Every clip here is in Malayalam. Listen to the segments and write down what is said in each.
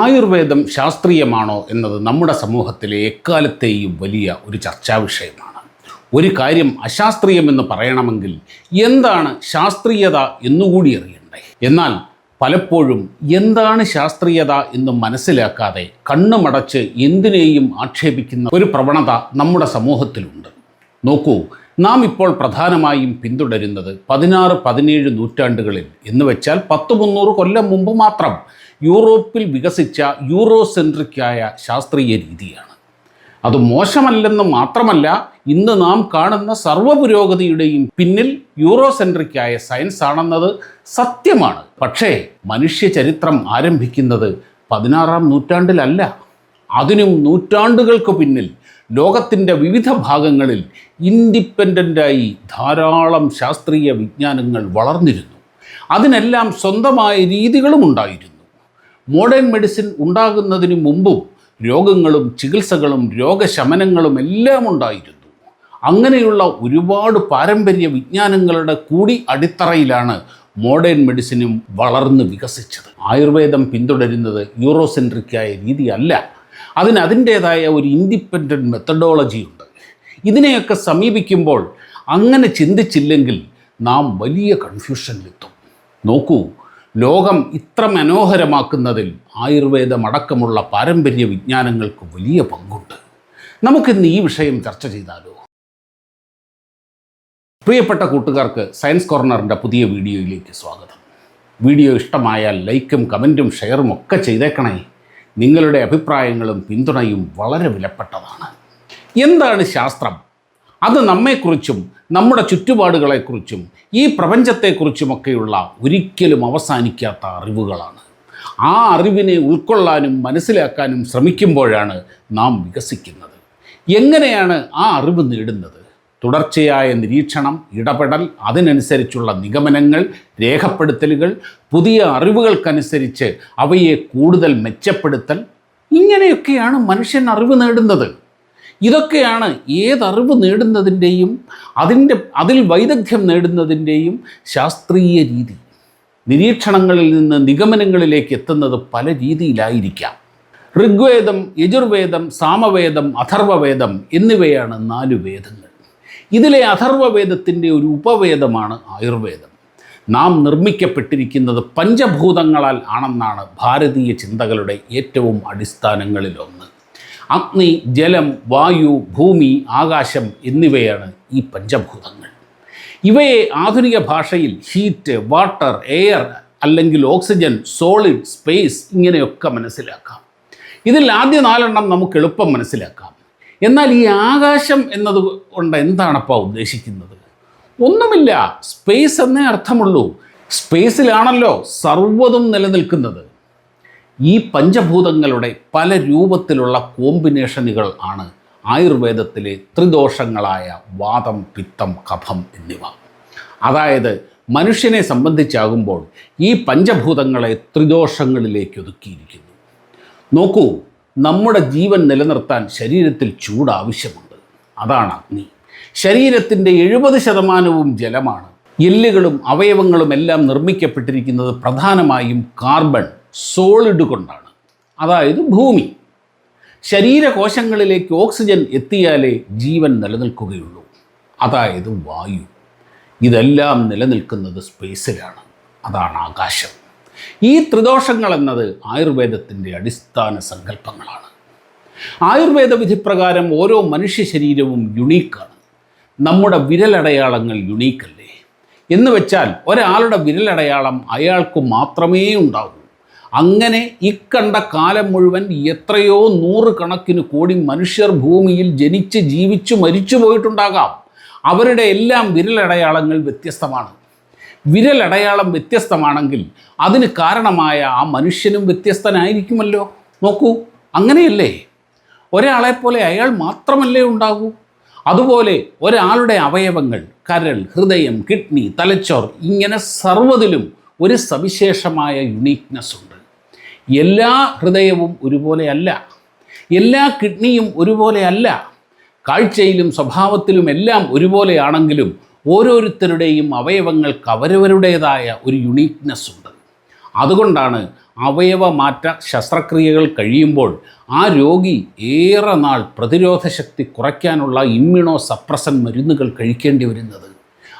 ആയുർവേദം ശാസ്ത്രീയമാണോ എന്നത് നമ്മുടെ സമൂഹത്തിലെ എക്കാലത്തെയും വലിയ ഒരു ചർച്ചാ വിഷയമാണ്. ഒരു കാര്യം അശാസ്ത്രീയമെന്ന് പറയണമെങ്കിൽ എന്താണ് ശാസ്ത്രീയത എന്നുകൂടി അറിയണ്ടേ? എന്നാൽ പലപ്പോഴും എന്താണ് ശാസ്ത്രീയത എന്ന് മനസ്സിലാക്കാതെ കണ്ണുമടച്ച് എന്തിനേയും ആക്ഷേപിക്കുന്ന ഒരു പ്രവണത നമ്മുടെ സമൂഹത്തിലുണ്ട്. നോക്കൂ നാം ഇപ്പോൾ പ്രധാനമായും പിന്തുടരുന്നത് പതിനാറ് പതിനേഴ് നൂറ്റാണ്ടുകളിൽ എന്ന് വെച്ചാൽ പത്ത് മുന്നൂറ് കൊല്ലം മുമ്പ് മാത്രം. യൂറോപ്പിൽ വികസിച്ച യൂറോസെൻട്രിക്കായ ശാസ്ത്രീയ രീതിയാണ്. അത് മോശമല്ലെന്ന് മാത്രമല്ല ഇന്ന് നാം കാണുന്ന സർവ പുരോഗതിയുടെയും പിന്നിൽ യൂറോസെൻട്രിക്കായ സയൻസ് ആണെന്നത് സത്യമാണ്. പക്ഷേ മനുഷ്യ ചരിത്രം ആരംഭിക്കുന്നത് പതിനാറാം നൂറ്റാണ്ടിലല്ല. അതിനും നൂറ്റാണ്ടുകൾക്ക് പിന്നിൽ ലോകത്തിന്റെ വിവിധ ഭാഗങ്ങളിൽ ഇൻഡിപെൻഡന്റായി ധാരാളം ശാസ്ത്രീയ വിജ്ഞാനങ്ങൾ വളർന്നിരുന്നു. അതിനെല്ലാം സ്വന്തമായ രീതികളും ഉണ്ടായിരുന്നു. മോഡേൺ മെഡിസിൻ ഉണ്ടാകുന്നതിന് മുമ്പും രോഗങ്ങളും ചികിത്സകളും രോഗശമനങ്ങളും എല്ലാം ഉണ്ടായിരുന്നു. അങ്ങനെയുള്ള ഒരുപാട് പാരമ്പര്യ വിജ്ഞാനങ്ങളുടെ കൂടി അടിത്തറയിലാണ് മോഡേൺ മെഡിസിനും വളർന്ന് വികസിച്ചത്. ആയുർവേദം പിന്തുടരുന്നത് യൂറോസെൻട്രിക്കായ രീതിയല്ല. അതിന് അതിന്റേതായ ഒരു ഇൻഡിപെൻഡന്റ് മെത്തഡോളജി ഉണ്ട്. ഇതിനെയൊക്കെ സമീപിക്കുമ്പോൾ അങ്ങനെ ചിന്തിച്ചില്ലെങ്കിൽ നാം വലിയ കൺഫ്യൂഷനിലെത്തും നോക്കൂ ലോകം ഇത്ര മനോഹരമാക്കുന്നതിൽ ആയുർവേദമടക്കമുള്ള പാരമ്പര്യ വിജ്ഞാനങ്ങൾക്ക് വലിയ പങ്കുണ്ട്. നമുക്കിന്ന് ഈ വിഷയം ചർച്ച ചെയ്താലോ? പ്രിയപ്പെട്ട കൂട്ടുകാർക്ക് സയൻസ് കോർണറിന്റെ പുതിയ വീഡിയോയിലേക്ക് സ്വാഗതം. വീഡിയോ ഇഷ്ടമായാൽ ലൈക്കും കമന്റും ഷെയറും ഒക്കെ ചെയ്തേക്കണേ. നിങ്ങളുടെ അഭിപ്രായങ്ങളും പിന്തുണയും വളരെ വിലപ്പെട്ടതാണ്. എന്താണ് ശാസ്ത്രം? അത് നമ്മെക്കുറിച്ചും നമ്മുടെ ചുറ്റുപാടുകളെക്കുറിച്ചും ഈ പ്രപഞ്ചത്തെക്കുറിച്ചുമൊക്കെയുള്ള ഒരിക്കലും അവസാനിക്കാത്ത അറിവുകളാണ്. ആ അറിവിനെ ഉൾക്കൊള്ളാനും മനസ്സിലാക്കാനും ശ്രമിക്കുമ്പോഴാണ് നാം വികസിക്കുന്നത്. എങ്ങനെയാണ് ആ അറിവ് നേടുന്നത്? തുടർച്ചയായ നിരീക്ഷണം ഇടപെടൽ അതിനനുസരിച്ചുള്ള നിഗമനങ്ങൾ രേഖപ്പെടുത്തലുകൾ പുതിയ അറിവുകൾക്കനുസരിച്ച് അവയെ കൂടുതൽ മെച്ചപ്പെടുത്തൽ ഇങ്ങനെയൊക്കെയാണ് മനുഷ്യൻ അറിവ് നേടുന്നത്. ഇതൊക്കെയാണ് ഏതറിവ് നേടുന്നതിന്റെയും അതിന്റെ അതിൽ വൈദഗ്ധ്യം നേടുന്നതിന്റെയും ശാസ്ത്രീയ രീതി. നിരീക്ഷണങ്ങളിൽ നിന്ന് നിഗമനങ്ങളിലേക്ക് എത്തുന്നത് പല രീതിയിലായിരിക്കാം. ഋഗ്വേദം യജുർവേദം സാമവേദം അഥർവവേദം എന്നിവയാണ് നാല് വേദങ്ങൾ. ഇതിലെ അഥർവവേദത്തിന്റെ ഒരു ഉപവേദമാണ് ആയുർവേദം. നാം നിർമ്മിക്കപ്പെട്ടിരിക്കുന്നത് പഞ്ചഭൂതങ്ങളാൽ ആണെന്നാണ് ഭാരതീയ ചിന്തകളുടെ ഏറ്റവും അടിസ്ഥാനങ്ങളിലൊന്ന്. അഗ്നി ജലം വായു ഭൂമി ആകാശം എന്നിവയാണ് ഈ പഞ്ചഭൂതങ്ങൾ. ഇവയെ ആധുനിക ഭാഷയിൽ ഹീറ്റ് വാട്ടർ എയർ അല്ലെങ്കിൽ ഓക്സിജൻ സോളിഡ് സ്പേസ് ഇങ്ങനെയൊക്കെ മനസ്സിലാക്കാം. ഇതിൽ ആദ്യ നാലെണ്ണം നമുക്ക് എളുപ്പം മനസ്സിലാക്കാം. എന്നാൽ ഈ ആകാശം എന്നത് കൊണ്ട് എന്താണപ്പോൾ ഉദ്ദേശിക്കുന്നത്? ഒന്നുമില്ല. സ്പേസ് എന്നേ അർത്ഥമുള്ളൂ. സ്പേസിലാണല്ലോ സർവതും നിലനിൽക്കുന്നത്. ഈ പഞ്ചഭൂതങ്ങളുടെ പല രൂപത്തിലുള്ള കോമ്പിനേഷനുകൾ ആണ് ആയുർവേദത്തിലെ ത്രിദോഷങ്ങളായ വാദം പിത്തം കഫം എന്നിവ. അതായത് മനുഷ്യനെ സംബന്ധിച്ചാകുമ്പോൾ ഈ പഞ്ചഭൂതങ്ങളെ ത്രിദോഷങ്ങളിലേക്ക് ഒതുക്കിയിരിക്കുന്നു. നോക്കൂ നമ്മുടെ ജീവൻ നിലനിർത്താൻ ശരീരത്തിൽ ചൂട് ആവശ്യമുണ്ട്. അതാണ് അഗ്നി. ശരീരത്തിന്റെ എഴുപത് ശതമാനവും ജലമാണ്. എല്ലുകളും അവയവങ്ങളും എല്ലാം നിർമ്മിക്കപ്പെട്ടിരിക്കുന്നത് പ്രധാനമായും കാർബൺ സോളിഡ് കൊണ്ടാണ് അതായത് ഭൂമി. ശരീരകോശങ്ങളിലേക്ക് ഓക്സിജൻ എത്തിയാലേ ജീവൻ നിലനിൽക്കുകയുള്ളൂ. അതായത് വായു. ഇതെല്ലാം നിലനിൽക്കുന്നത് സ്പേസിലാണ്. അതാണ് ആകാശം. ഈ ത്രിദോഷങ്ങൾ എന്നത് ആയുർവേദത്തിന്റെ അടിസ്ഥാന സങ്കല്പങ്ങളാണ്. ആയുർവേദ വിധിപ്രകാരം ഓരോ മനുഷ്യ ശരീരവും യുണീക്കാണ്. നമ്മുടെ വിരലടയാളങ്ങൾ യുണീക്കല്ലേ? എന്ന് വെച്ചാൽ ഒരാളുടെ വിരലടയാളം അയാൾക്ക് മാത്രമേ ഉണ്ടാകൂ അങ്ങനെ ഇക്കണ്ട കാലം മുഴുവൻ എത്രയോ നൂറുകണക്കിന് കോടി മനുഷ്യർ ഭൂമിയിൽ ജനിച്ച് ജീവിച്ചു മരിച്ചു പോയിട്ടുണ്ടാകാം. അവരുടെ എല്ലാം വിരലടയാളങ്ങൾ വ്യത്യസ്തമാണ്. വിരലടയാളം വ്യത്യസ്തമാണെങ്കിൽ അതിന് കാരണമായ ആ മനുഷ്യനും വ്യത്യസ്തനായിരിക്കുമല്ലോ. നോക്കൂ അങ്ങനെയല്ലേ? ഒരാളെപ്പോലെ അയാൾ മാത്രമല്ലേ ഉണ്ടാകൂ? അതുപോലെ ഒരാളുടെ അവയവങ്ങൾ കരൾ ഹൃദയം കിഡ്നി തലച്ചോർ ഇങ്ങനെ സർവതിലും ഒരു സവിശേഷമായ യുണീക്നെസ് ഉണ്ട്. എല്ലാ ഹൃദയവും ഒരുപോലെയല്ല. എല്ലാ കിഡ്നിയും ഒരുപോലെയല്ല. കാഴ്ചയിലും സ്വഭാവത്തിലും എല്ലാം ഒരുപോലെയാണെങ്കിലും ഓരോരുത്തരുടെയും അവയവങ്ങൾക്ക് അവരവരുടേതായ ഒരു യുണീക്നെസ് ഉണ്ട്. അതുകൊണ്ടാണ് അവയവമാറ്റ ശസ്ത്രക്രിയകൾ കഴിയുമ്പോൾ ആ രോഗി ഏറെ നാൾ പ്രതിരോധ ശക്തി കുറയ്ക്കാനുള്ള ഇമ്മ്യൂണോ സപ്രസൻ മരുന്നുകൾ കഴിക്കേണ്ടി വരുന്നത്.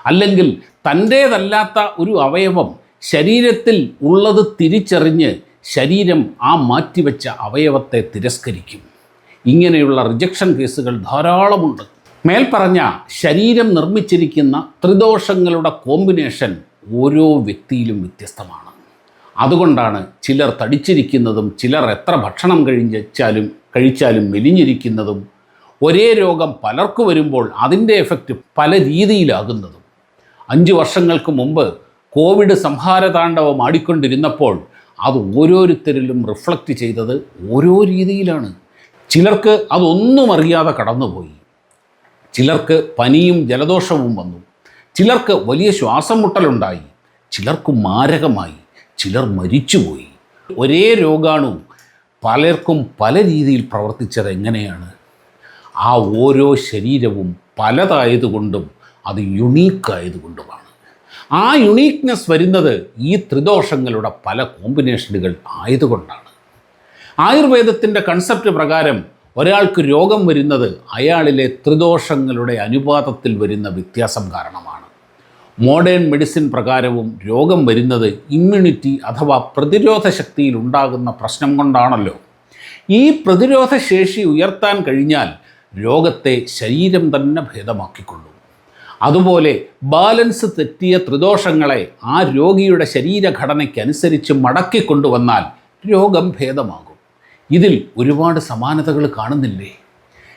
അല്ലെങ്കിൽ തന്റേതല്ലാത്ത ഒരു അവയവം ശരീരത്തിൽ ഉള്ളത് തിരിച്ചറിഞ്ഞ് ശരീരം ആ മാറ്റിവെച്ച അവയവത്തെ തിരസ്കരിക്കും. ഇങ്ങനെയുള്ള റിജക്ഷൻ കേസുകൾ ധാരാളമുണ്ട്. മേൽപ്പറഞ്ഞ ശരീരം നിർമ്മിച്ചിരിക്കുന്ന ത്രിദോഷങ്ങളുടെ കോമ്പിനേഷൻ ഓരോ വ്യക്തിയിലും വ്യത്യസ്തമാണ്. അതുകൊണ്ടാണ് ചിലർ തടിച്ചിരിക്കുന്നതും ചിലർ എത്ര ഭക്ഷണം കഴിച്ചാലും കഴിച്ചാലും മെലിഞ്ഞിരിക്കുന്നതും ഒരേ രോഗം പലർക്ക് വരുമ്പോൾ അതിന്റെ എഫക്റ്റ് പല രീതിയിലാകുന്നതും. അഞ്ച് വർഷങ്ങൾക്ക് മുമ്പ് കോവിഡ് സംഹാരതാണ്ഡവം ആടിക്കൊണ്ടിരുന്നപ്പോൾ അത് ഓരോരുത്തരിലും റിഫ്ലക്റ്റ് ചെയ്തത് ഓരോ രീതിയിലാണ്. ചിലർക്ക് അതൊന്നും അറിയാതെ കടന്നുപോയി. ചിലർക്ക് പനിയും ജലദോഷവും വന്നു. ചിലർക്ക് വലിയ ശ്വാസം മുട്ടലുണ്ടായി. ചിലർക്ക് മാരകമായി. ചിലർ മരിച്ചുപോയി. ഒരേ രോഗാണു പലർക്കും പല രീതിയിൽ പ്രവർത്തിച്ചത് എങ്ങനെയാണ്? ആ ഓരോ ശരീരവും പലതായതുകൊണ്ടും അത് യുണീക്കായതുകൊണ്ടുമാണ് ആ യുണീക്നെസ് വരുന്നത് ഈ ത്രിദോഷങ്ങളുടെ പല കോമ്പിനേഷനുകൾ ആയതുകൊണ്ടാണ്. ആയുർവേദത്തിന്റെ കൺസെപ്റ്റ് പ്രകാരം ഒരാൾക്ക് രോഗം വരുന്നത് അയാളിലെ ത്രിദോഷങ്ങളുടെ അനുപാതത്തിൽ വരുന്ന വ്യത്യാസം കാരണമാണ്. മോഡേൺ മെഡിസിൻ പ്രകാരവും രോഗം വരുന്നത് ഇമ്മ്യൂണിറ്റി അഥവാ പ്രതിരോധ ശക്തിയിൽ ഉണ്ടാകുന്ന പ്രശ്നം കൊണ്ടാണല്ലോ. ഈ പ്രതിരോധ ശേഷി ഉയർത്താൻ കഴിഞ്ഞാൽ രോഗത്തെ ശരീരം തന്നെ ഭേദമാക്കിക്കൊള്ളും. അതുപോലെ ബാലൻസ് തെറ്റിയ ത്രിദോഷങ്ങളെ ആ രോഗിയുടെ ശരീരഘടനയ്ക്കനുസരിച്ച് മടക്കിക്കൊണ്ടുവന്നാൽ രോഗം ഭേദമാകും. ഇതിൽ ഒരുപാട് സമാനതകൾ കാണുന്നില്ലേ?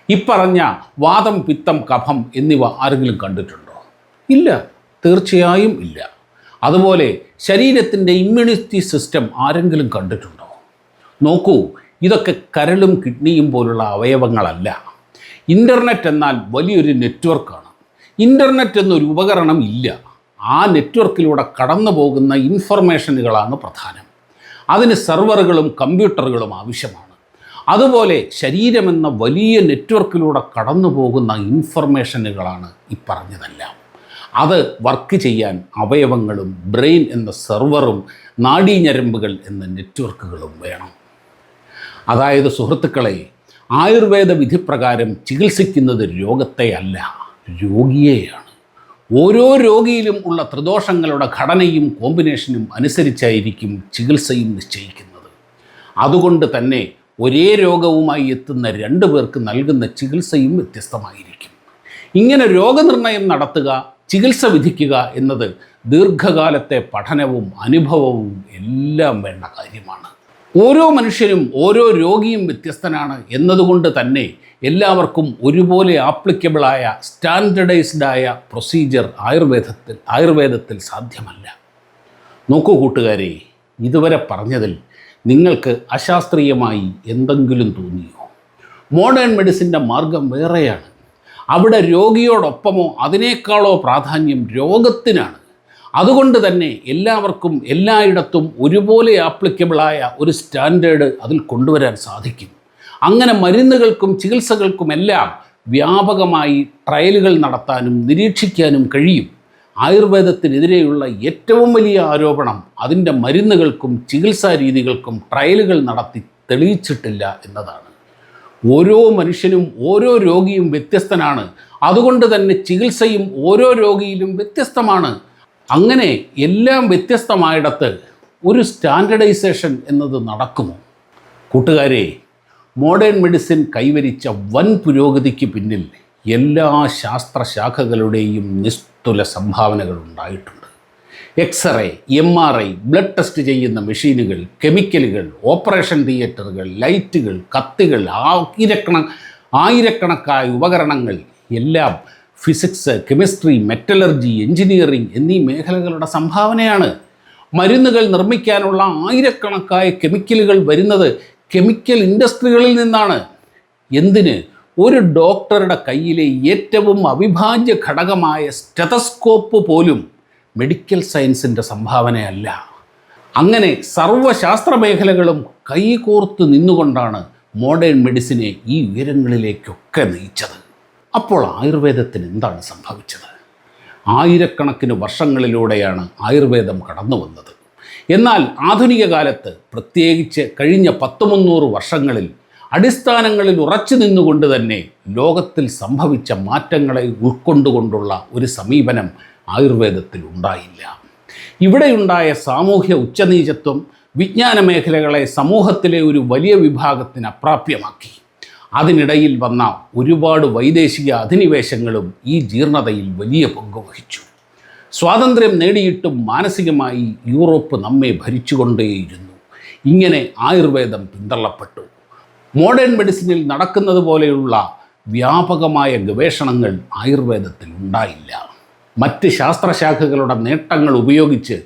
ഇപ്പറഞ്ഞ വാദം പിത്തം കഫം എന്നിവ ആരെങ്കിലും കണ്ടിട്ടുണ്ടോ? ഇല്ല. തീർച്ചയായും ഇല്ല. അതുപോലെ ശരീരത്തിന്റെ ഇമ്മ്യൂണിറ്റി സിസ്റ്റം ആരെങ്കിലും കണ്ടിട്ടുണ്ടോ? നോക്കൂ ഇതൊക്കെ കരളും കിഡ്നിയും പോലുള്ള അവയവങ്ങളല്ല. ഇന്റർനെറ്റ് എന്നാൽ വലിയൊരു നെറ്റ്വർക്കാണ് ഇന്റർനെറ്റ് എന്നൊരു ഉപകരണം ഇല്ല. ആ നെറ്റ്വർക്കിലൂടെ കടന്നു പോകുന്ന ഇൻഫർമേഷനുകളാണ് പ്രധാനം. അതിന് സെർവറുകളും കമ്പ്യൂട്ടറുകളും ആവശ്യമാണ്. അതുപോലെ ശരീരമെന്ന വലിയ നെറ്റ്വർക്കിലൂടെ കടന്നു പോകുന്ന ഇൻഫർമേഷനുകളാണ് ഈ പറഞ്ഞതെല്ലാം. അത് വർക്ക് ചെയ്യാൻ അവയവങ്ങളും ബ്രെയിൻ എന്ന സെർവറും നാഡീഞരമ്പുകൾ എന്ന നെറ്റ്വർക്കുകളും വേണം. അതായത് സുഹൃത്തുക്കളെ ആയുർവേദ വിധിപ്രകാരം ചികിത്സിക്കുന്നത് രോഗത്തെ അല്ല രോഗിയെയാണ്. ഓരോ രോഗിയിലും ഉള്ള ത്രിദോഷങ്ങളുടെ ഘടനയും കോമ്പിനേഷനും അനുസരിച്ചായിരിക്കും ചികിത്സയും നിശ്ചയിക്കുന്നത്. അതുകൊണ്ട് തന്നെ ഒരേ രോഗവുമായി എത്തുന്ന രണ്ടു പേർക്ക് നൽകുന്ന ചികിത്സയും വ്യത്യസ്തമായിരിക്കും. ഇങ്ങനെ രോഗനിർണയം നടത്തുക ചികിത്സ വിധിക്കുക എന്നത് ദീർഘകാലത്തെ പഠനവും അനുഭവവും എല്ലാം വേണ്ട കാര്യമാണ്. ഓരോ മനുഷ്യനും ഓരോ രോഗിയും വ്യത്യസ്തനാണ് എന്നതുകൊണ്ട് തന്നെ എല്ലാവർക്കും ഒരുപോലെ ആപ്ലിക്കബിളായ സ്റ്റാൻഡർഡൈസ്ഡായ പ്രൊസീജിയർ ആയുർവേദത്തിൽ ആയുർവേദത്തിൽ സാധ്യമല്ല. നോക്കൂ കൂട്ടുകാരെ ഇതുവരെ പറഞ്ഞതിൽ നിങ്ങൾക്ക് അശാസ്ത്രീയമായി എന്തെങ്കിലും തോന്നിയോ? മോഡേൺ മെഡിസിന്റെ മാർഗം വേറെയാണ്. അവിടെ രോഗിയോടൊപ്പമോ അതിനേക്കാളോ പ്രാധാന്യം രോഗത്തിനാണ്. അതുകൊണ്ട് തന്നെ എല്ലാവർക്കും എല്ലായിടത്തും ഒരുപോലെ ആപ്ലിക്കബിളായ ഒരു സ്റ്റാൻഡേർഡ് അതിൽ കൊണ്ടുവരാൻ സാധിക്കും. അങ്ങനെ മരുന്നുകൾക്കും ചികിത്സകൾക്കുമെല്ലാം വ്യാപകമായി ട്രയലുകൾ നടത്താനും നിരീക്ഷിക്കാനും കഴിയും. ആയുർവേദത്തിനെതിരെയുള്ള ഏറ്റവും വലിയ ആരോപണം അതിന്റെ മരുന്നുകൾക്കും ചികിത്സാ രീതികൾക്കും ട്രയലുകൾ നടത്തി തെളിയിച്ചിട്ടില്ല എന്നതാണ്. ഓരോ മനുഷ്യനും ഓരോ രോഗിയും വ്യത്യസ്തനാണ്. അതുകൊണ്ട് തന്നെ ചികിത്സയും ഓരോ രോഗിയിലും വ്യത്യസ്തമാണ്. അങ്ങനെ എല്ലാം വ്യത്യസ്തമായിടത്ത് ഒരു സ്റ്റാൻഡർഡൈസേഷൻ എന്നത് നടക്കുമോ? കൂട്ടുകാരെ മോഡേൺ മെഡിസിൻ കൈവരിച്ച വൻ പുരോഗതിക്ക് പിന്നിൽ എല്ലാ ശാസ്ത്രശാഖകളുടെയും നിസ്തുല സംഭാവനകൾ ഉണ്ടായിട്ടുണ്ട്. X-ray M R I blood test ചെയ്യുന്ന മെഷീനുകൾ കെമിക്കലുകൾ ഓപ്പറേഷൻ തിയേറ്ററുകൾ ലൈറ്റുകൾ കത്തികൾ ആയിരക്കണ ആയിരക്കണക്കായ ഉപകരണങ്ങൾ എല്ലാം ഫിസിക്സ് കെമിസ്ട്രി മെറ്റലർജി എഞ്ചിനീയറിംഗ് എന്നീ മേഖലകളുടെ സംഭാവനയാണ്. മരുന്നുകൾ നിർമ്മിക്കാനുള്ള ആയിരക്കണക്കായ കെമിക്കലുകൾ വരുന്നത് കെമിക്കൽ ഇൻഡസ്ട്രികളിൽ നിന്നാണ്. എന്തിന്? ഒരു ഡോക്ടറുടെ കയ്യിലെ ഏറ്റവും അവിഭാജ്യ ഘടകമായ സ്റ്റെതസ്കോപ്പ് പോലും മെഡിക്കൽ സയൻസിന്റെ സംഭാവനയല്ല. അങ്ങനെ സർവശാസ്ത്ര മേഖലകളും കൈകോർത്ത് നിന്നുകൊണ്ടാണ് മോഡേൺ മെഡിസിനെ ഈ ഉയരങ്ങളിലേക്കൊക്കെ നയിച്ചത്. അപ്പോൾ ആയുർവേദത്തിന് എന്താണ് സംഭവിച്ചത്? ആയിരക്കണക്കിന് വർഷങ്ങളിലൂടെയാണ് ആയുർവേദം കടന്നു വന്നത്. എന്നാൽ ആധുനിക കാലത്ത് പ്രത്യേകിച്ച് കഴിഞ്ഞ പത്ത് മുന്നൂറ് വർഷങ്ങളിൽ അടിസ്ഥാനങ്ങളിൽ ഉറച്ചു നിന്നുകൊണ്ട് തന്നെ ലോകത്തിൽ സംഭവിച്ച മാറ്റങ്ങളെ ഉൾക്കൊണ്ടുകൊണ്ടുള്ള ഒരു സമീപനം ആയുർവേദത്തിൽ ഉണ്ടായില്ല. ഇവിടെയുണ്ടായ സാമൂഹ്യ ഉച്ചനീചത്വം വിജ്ഞാന മേഖലകളെ സമൂഹത്തിലെ ഒരു വലിയ വിഭാഗത്തിന് അപ്രാപ്യമാക്കി. അതിനിടയിൽ വന്ന ഒരുപാട് വൈദേശിക അധിനിവേശങ്ങളും ഈ ജീർണതയിൽ വലിയ പങ്ക് വഹിച്ചു. സ്വാതന്ത്ര്യം നേടിയിട്ടും മാനസികമായി യൂറോപ്പ് നമ്മെ ഭരിച്ചുകൊണ്ടേയിരുന്നു. ഇങ്ങനെ ആയുർവേദം പിന്തള്ളപ്പെട്ടു. മോഡേൺ മെഡിസിനിൽ നടക്കുന്നത് പോലെയുള്ള വ്യാപകമായ ഗവേഷണങ്ങൾ ആയുർവേദത്തിൽ ഉണ്ടായില്ല. മറ്റ് ശാസ്ത്രശാഖകളുടെ നേട്ടങ്ങൾ ഉപയോഗിച്ച്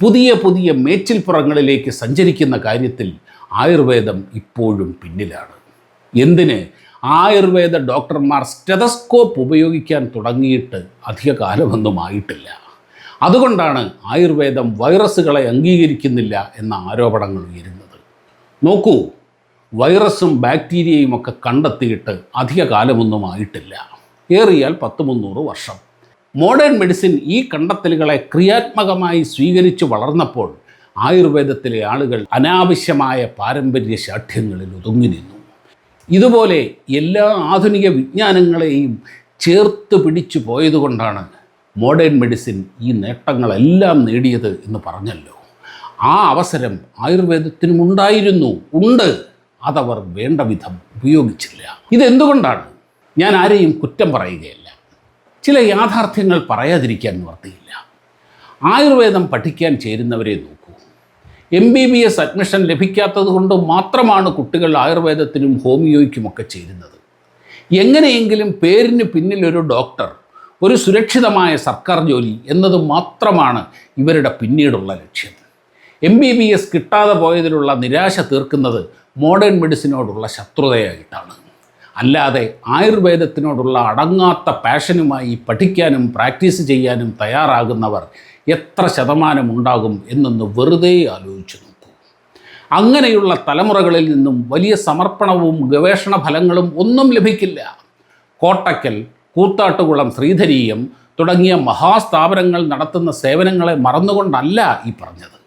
പുതിയ പുതിയ മേച്ചിൽപ്പുറങ്ങളിലേക്ക് സഞ്ചരിക്കുന്ന കാര്യത്തിൽ ആയുർവേദം ഇപ്പോഴും പിന്നിലാണ്. എന്തിന്? ആയുർവേദ ഡോക്ടർമാർ സ്റ്റെതസ്കോപ്പ് ഉപയോഗിക്കാൻ തുടങ്ങിയിട്ട് അധിക കാലമൊന്നും ആയിട്ടില്ല അതുകൊണ്ടാണ് ആയുർവേദം വൈറസുകളെ അംഗീകരിക്കുന്നില്ല എന്ന ആരോപണങ്ങൾ ഉയരുന്നത്. നോക്കൂ വൈറസും ബാക്ടീരിയയും ഒക്കെ കണ്ടെത്തിയിട്ട് അധിക കാലമൊന്നും ആയിട്ടില്ല ഏറിയാൽ പത്ത് മുന്നൂറ് വർഷം. മോഡേൺ മെഡിസിൻ ഈ കണ്ടെത്തലുകളെ ക്രിയാത്മകമായി സ്വീകരിച്ചു വളർന്നപ്പോൾ ആയുർവേദത്തിലെ ആളുകൾ അനാവശ്യമായ പാരമ്പര്യ ശാഠ്യങ്ങളിൽ ഒതുങ്ങി നിന്നു. ഇതുപോലെ എല്ലാ ആധുനിക വിജ്ഞാനങ്ങളെയും ചേർത്ത് പിടിച്ചു പോയതുകൊണ്ടാണ് മോഡേൺ മെഡിസിൻ ഈ നേട്ടങ്ങളെല്ലാം നേടിയത് എന്ന് പറഞ്ഞല്ലോ. ആ അവസരം ആയുർവേദത്തിനും ഉണ്ടായിരുന്നു. ഉണ്ട്. അതവർ വേണ്ട വിധം ഉപയോഗിച്ചില്ല. ഇതെന്തുകൊണ്ടാണ്? ഞാൻ ആരെയും കുറ്റം പറയുകയല്ല. ചില യാഥാർത്ഥ്യങ്ങൾ പറയാതിരിക്കാൻ നിവർത്തിയില്ല ആയുർവേദം പഠിക്കാൻ ചേരുന്നവരെ നോക്കൂ. M B B S admission ലഭിക്കാത്തത് കൊണ്ട് മാത്രമാണ് കുട്ടികൾ ആയുർവേദത്തിനും ഹോമിയോയ്ക്കുമൊക്കെ ചേരുന്നത്. എങ്ങനെയെങ്കിലും പേരിന് പിന്നിൽ ഒരു ഡോക്ടർ ഒരു സുരക്ഷിതമായ സർക്കാർ ജോലി എന്നത് മാത്രമാണ് ഇവരുടെ പിന്നീടുള്ള ലക്ഷ്യം. എം ബി ബി എസ് കിട്ടാതെ പോയതിലുള്ള നിരാശ തീർക്കുന്നത് മോഡേൺ മെഡിസിനോടുള്ള ശത്രുതയായിട്ടാണ്. അല്ലാതെ ആയുർവേദത്തിനോടുള്ള അടങ്ങാത്ത പാഷനുമായി പഠിക്കാനും പ്രാക്ടീസ് ചെയ്യാനും തയ്യാറാകുന്നവർ എത്ര ശതമാനം ഉണ്ടാകും എന്നൊന്ന് വെറുതെ ആലോചിച്ചു നോക്കൂ. അങ്ങനെയുള്ള തലമുറകളിൽ നിന്നും വലിയ സമർപ്പണവും ഗവേഷണ ഫലങ്ങളും ഒന്നും ലഭിക്കില്ല. കോട്ടക്കൽ കൂത്താട്ടുകുളം ശ്രീധരീയം തുടങ്ങിയ മഹാസ്ഥാപനങ്ങൾ നടത്തുന്ന സേവനങ്ങളെ മറന്നുകൊണ്ടല്ല ഈ പറഞ്ഞത്.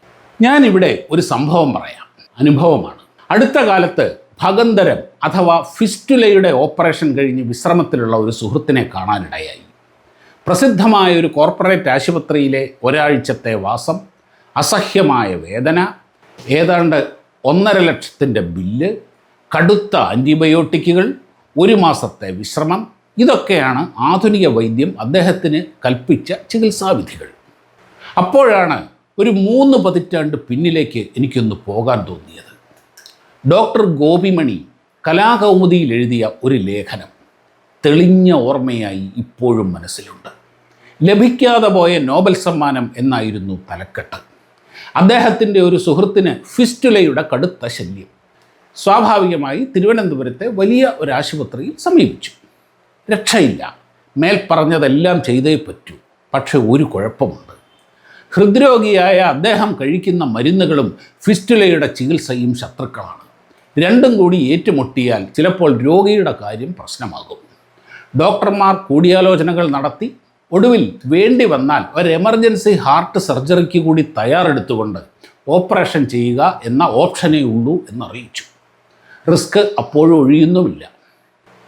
ഞാനിവിടെ ഒരു സംഭവം പറയാം. അനുഭവമാണ്. അടുത്ത കാലത്ത് ഭഗന്തരം അഥവാ ഫിസ്റ്റുലയുടെ ഓപ്പറേഷൻ കഴിഞ്ഞ് വിശ്രമത്തിലുള്ള ഒരു സുഹൃത്തിനെ കാണാനിടയായി. പ്രസിദ്ധമായ ഒരു കോർപ്പറേറ്റ് ആശുപത്രിയിലെ ഒരാഴ്ചത്തെ വാസം അസഹ്യമായ വേദന ഏതാണ്ട് ഒന്നര ലക്ഷത്തിന്റെ ബില്ല് കടുത്ത ആന്റിബയോട്ടിക്കുകൾ ഒരു മാസത്തെ വിശ്രമം ഇതൊക്കെയാണ് ആധുനിക വൈദ്യം അദ്ദേഹത്തിന് കൽപ്പിച്ച ചികിത്സാവിധികൾ. അപ്പോഴാണ് ഒരു മൂന്ന് പതിറ്റാണ്ട് പിന്നിലേക്ക് എനിക്കൊന്ന് പോകാൻ തോന്നിയത്. ഡോക്ടർ ഗോപിമണി കലാകൗമുദിയിൽ എഴുതിയ ഒരു ലേഖനം. തെളിഞ്ഞ ഓർമ്മയായി ഇപ്പോഴും മനസ്സിലുണ്ട്. ലഭിക്കാതെ പോയ നോബൽ സമ്മാനം എന്നായിരുന്നു തലക്കെട്ട്. അദ്ദേഹത്തിന്റെ ഒരു സുഹൃത്തിന് ഫിസ്റ്റുലയുടെ കടുത്ത ശല്യം. സ്വാഭാവികമായി തിരുവനന്തപുരത്തെ വലിയ ഒരു ആശുപത്രിയിൽ സമീപിച്ചു. രക്ഷയില്ല. മേൽ പറഞ്ഞതെല്ലാം ചെയ്തേ പറ്റൂ. പക്ഷെ ഒരു കുഴപ്പമുണ്ട്. ഹൃദ്രോഗിയായ അദ്ദേഹം കഴിക്കുന്ന മരുന്നുകളും ഫിസ്റ്റുലയുടെ ചികിത്സയും ശത്രുക്കളാണ്. രണ്ടും കൂടി ഏറ്റുമുട്ടിയാൽ ചിലപ്പോൾ രോഗിയുടെ കാര്യം പ്രശ്നമാകും. ഡോക്ടർമാർ കൂടിയാലോചനകൾ നടത്തി ഒടുവിൽ വേണ്ടി വന്നാൽ ഒരു എമർജൻസി ഹാർട്ട് സർജറിക്ക് കൂടി തയ്യാറെടുത്തുകൊണ്ട് ഓപ്പറേഷൻ ചെയ്യുക എന്ന ഓപ്ഷനേ ഉള്ളൂ എന്നറിയിച്ചു. റിസ്ക് അപ്പോഴും ഒഴിയുന്നുമില്ല.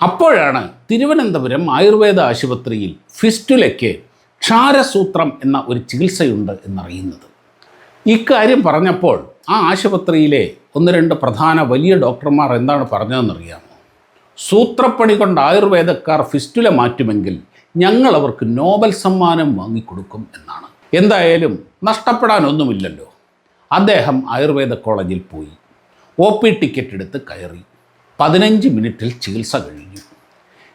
അപ്പോഴാണ് തിരുവനന്തപുരം ആയുർവേദ ആശുപത്രിയിൽ ഫിസ്റ്റുലയ്ക്ക് ക്ഷാരസൂത്രം എന്ന ഒരു ചികിത്സയുണ്ട് എന്നറിയുന്നത്. ഇക്കാര്യം പറഞ്ഞപ്പോൾ ആ ആശുപത്രിയിലെ ഒന്ന് രണ്ട് പ്രധാന വലിയ ഡോക്ടർമാർ എന്താണ് പറഞ്ഞതെന്നറിയാമോ? സൂത്രപ്പണി കൊണ്ട് ആയുർവേദക്കാർ ഫിസ്റ്റുല മാറ്റുമെങ്കിൽ ഞങ്ങൾ അവർക്ക് നോബൽ സമ്മാനം വാങ്ങിക്കൊടുക്കും എന്നാണ്. എന്തായാലും നഷ്ടപ്പെടാനൊന്നുമില്ലല്ലോ. അദ്ദേഹം ആയുർവേദ കോളേജിൽ പോയി. ഒ പി ടിക്കറ്റ് എടുത്ത് കയറി. പതിനഞ്ച് മിനിറ്റിൽ ചികിത്സ കഴിഞ്ഞു.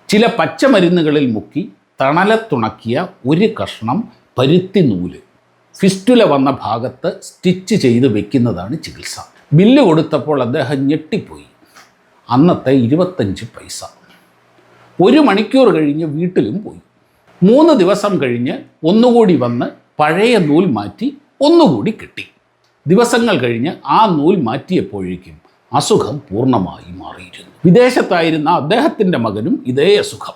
ചില പച്ചമരുന്നുകളിൽ മുക്കി തണലത്തുണക്കിയ ഒരു കഷ്ണം പരുത്തി നൂൽ ഫിസ്റ്റുല വന്ന ഭാഗത്ത് സ്റ്റിച്ച് ചെയ്ത് വെക്കുന്നതാണ് ചികിത്സ. ബില്ല് കൊടുത്തപ്പോൾ അദ്ദേഹം ഞെട്ടിപ്പോയി. അന്നത്തെ ഇരുപത്തഞ്ച് പൈസ. ഒരു മണിക്കൂർ കഴിഞ്ഞ് വീട്ടിലും പോയി. മൂന്ന് ദിവസം കഴിഞ്ഞ് ഒന്നുകൂടി വന്ന് പഴയ നൂൽ മാറ്റി ഒന്നുകൂടി കിട്ടി. ദിവസങ്ങൾ കഴിഞ്ഞ് ആ നൂൽ മാറ്റിയപ്പോഴേക്കും അസുഖം പൂർണമായി മാറിയിരുന്നു. വിദേശത്തായിരുന്ന അദ്ദേഹത്തിന്റെ മകനും ഇതേ അസുഖം.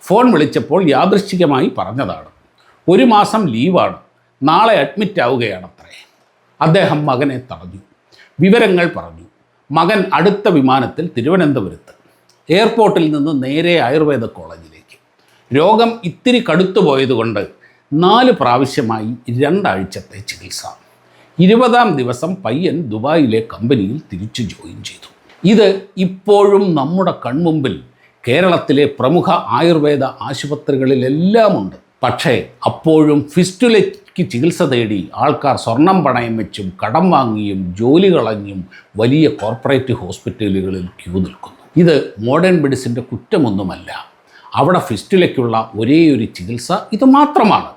ഫോൺ വിളിച്ചപ്പോൾ യാദൃശ്ചികമായി പറഞ്ഞതാണ്. ഒരു മാസം ലീവാണ്. നാളെ അഡ്മിറ്റ് ആവുകയാണത്രേ അദ്ദേഹം മകനെ തടഞ്ഞു. വിവരങ്ങൾ പറഞ്ഞു. മകൻ അടുത്ത വിമാനത്തിൽ തിരുവനന്തപുരത്ത്. എയർപോർട്ടിൽ നിന്ന് നേരെ ആയുർവേദ കോളേജിലേക്ക്. രോഗം ഇത്തിരി കടുത്തുപോയതുകൊണ്ട് നാല് പ്രാവശ്യമായി രണ്ടാഴ്ചത്തെ ചികിത്സ. ഇരുപതാം ദിവസം പയ്യൻ ദുബായിലെ കമ്പനിയിൽ തിരിച്ചു ജോയിൻ ചെയ്തു. ഇത് ഇപ്പോഴും നമ്മുടെ കൺമുമ്പിൽ കേരളത്തിലെ പ്രമുഖ ആയുർവേദ ആശുപത്രികളിലെല്ലാമുണ്ട്. പക്ഷേ അപ്പോഴും ഫിസ്റ്റുലയ്ക്ക് ചികിത്സ തേടി ആൾക്കാർ സ്വർണം പണയം വെച്ചും കടം വാങ്ങിയും ജോലി കളഞ്ഞും വലിയ കോർപ്പറേറ്റ് ഹോസ്പിറ്റലുകളിൽ ക്യൂ നിൽക്കുന്നു. ഇത് മോഡേൺ മെഡിസിന്റെ കുറ്റമൊന്നുമല്ല. അവിടെ ഫിസ്റ്റിലേക്കുള്ള ഒരേ ഒരു ചികിത്സ ഇത് മാത്രമാണ്.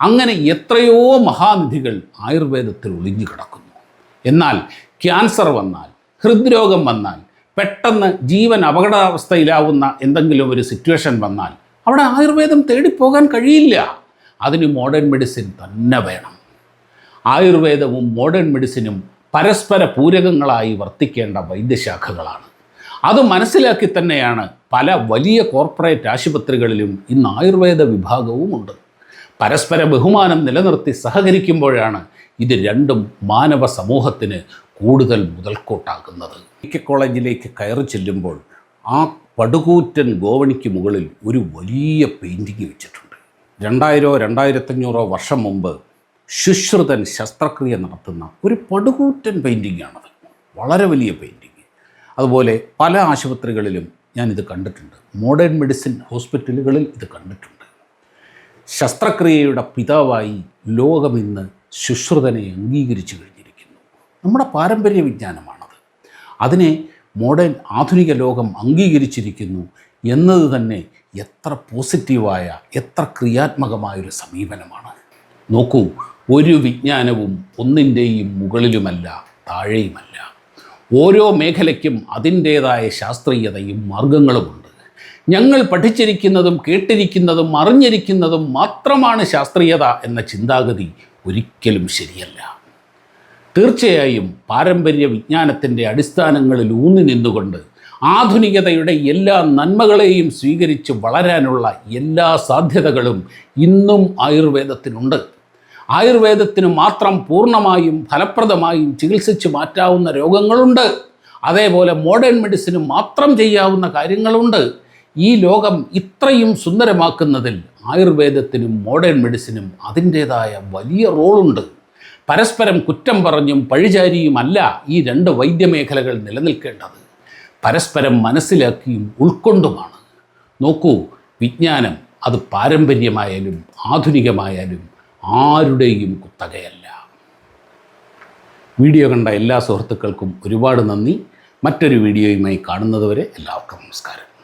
അങ്ങനെ എത്രയോ മഹാനിധികൾ ആയുർവേദത്തിൽ ഒളിഞ്ഞു കിടക്കുന്നു. എന്നാൽ ക്യാൻസർ വന്നാൽ ഹൃദ്രോഗം വന്നാൽ പെട്ടെന്ന് ജീവൻ അപകടാവസ്ഥയിലാവുന്ന എന്തെങ്കിലും ഒരു സിറ്റുവേഷൻ വന്നാൽ അവിടെ ആയുർവേദം തേടിപ്പോകാൻ കഴിയില്ല. അതിന് മോഡേൺ മെഡിസിൻ തന്നെ വേണം. ആയുർവേദവും മോഡേൺ മെഡിസിനും പരസ്പര പൂരകങ്ങളായി വർത്തിക്കേണ്ട വൈദ്യശാഖകളാണ്. അത് മനസ്സിലാക്കി തന്നെയാണ് പല വലിയ കോർപ്പറേറ്റ് ആശുപത്രികളിലും ഇന്ന് ആയുർവേദ വിഭാഗവുമുണ്ട് പരസ്പര ബഹുമാനം നിലനിർത്തി സഹകരിക്കുമ്പോഴാണ് ഇത് രണ്ടും മാനവ സമൂഹത്തിന് കൂടുതൽ മുതൽക്കൂട്ടാക്കുന്നത് മെഡിക്കൽ കോളേജിലേക്ക് കയറി ചെല്ലുമ്പോൾ ആ പടുകൂറ്റൻ ഗോവണിക്ക് മുകളിൽ ഒരു വലിയ പെയിന്റിങ് വെച്ചിട്ടുണ്ട്. രണ്ടായിരോ രണ്ടായിരത്തഞ്ഞൂറോ വർഷം മുമ്പ് ശുശ്രുതൻ ശസ്ത്രക്രിയ നടത്തുന്ന ഒരു പടുകൂറ്റൻ പെയിന്റിങ്ങാണത് വളരെ വലിയ പെയിന്റിങ് അതുപോലെ പല ആശുപത്രികളിലും ഞാനിത് കണ്ടിട്ടുണ്ട്. മോഡേൺ മെഡിസിൻ ഹോസ്പിറ്റലുകളിൽ ഇത് കണ്ടിട്ടുണ്ട്. ശസ്ത്രക്രിയയുടെ പിതാവായി ലോകമിന്ന് ശുശ്രുതനെ അംഗീകരിച്ചു കഴിഞ്ഞിരിക്കുന്നു. നമ്മുടെ പാരമ്പര്യ വിജ്ഞാനമാണത്. അതിനെ മോഡേൺ ആധുനിക ലോകം അംഗീകരിച്ചിരിക്കുന്നു എന്നത് തന്നെ എത്ര പോസിറ്റീവായ എത്ര ക്രിയാത്മകമായൊരു സമീപനമാണ്. നോക്കൂ ഒരു വിജ്ഞാനവും ഒന്നിന്റെയും മുകളിലുമല്ല താഴെയുമല്ല. ഓരോ മേഖലയ്ക്കും അതിന്റേതായ ശാസ്ത്രീയതയും മാർഗങ്ങളുമുണ്ട്. ഞങ്ങൾ പഠിച്ചിരിക്കുന്നതും കേട്ടിരിക്കുന്നതും അറിഞ്ഞിരിക്കുന്നതും മാത്രമാണ് ശാസ്ത്രീയത എന്ന ചിന്താഗതി ഒരിക്കലും ശരിയല്ല. തീർച്ചയായും പാരമ്പര്യ വിജ്ഞാനത്തിന്റെ അടിസ്ഥാനങ്ങളിൽ ഊന്നി നിന്നുകൊണ്ട് ആധുനികതയുടെ എല്ലാ നന്മകളെയും സ്വീകരിച്ച് വളരാനുള്ള എല്ലാ സാധ്യതകളും ഇന്നും ആയുർവേദത്തിനുണ്ട്. ആയുർവേദത്തിന് മാത്രം പൂർണമായും ഫലപ്രദമായും ചികിത്സിച്ച് മാറ്റാവുന്ന രോഗങ്ങളുണ്ട്. അതേപോലെ മോഡേൺ മെഡിസിന് മാത്രം ചെയ്യാവുന്ന കാര്യങ്ങളുണ്ട്. ഈ ലോകം ഇത്രയും സുന്ദരമാക്കുന്നതിൽ ആയുർവേദത്തിനും മോഡേൺ മെഡിസിനും അതിന്റേതായ വലിയ റോളുണ്ട്. പരസ്പരം കുറ്റം പറഞ്ഞും പഴിചാരിയുമല്ല ഈ രണ്ട് വൈദ്യമേഖലകൾ നിലനിൽക്കേണ്ടത്. പരസ്പരം മനസ്സിലാക്കിയും ഉൾക്കൊണ്ടുമാണ്. നോക്കൂ വിജ്ഞാനം അത് പാരമ്പര്യമായാലും ആധുനികമായാലും ആരുടെയും കുത്തകയല്ല. വീഡിയോ കണ്ട എല്ലാ സുഹൃത്തുക്കൾക്കും ഒരുപാട് നന്ദി. മറ്റൊരു വീഡിയോയുമായി കാണുന്നതുവരെ എല്ലാവർക്കും നമസ്കാരം.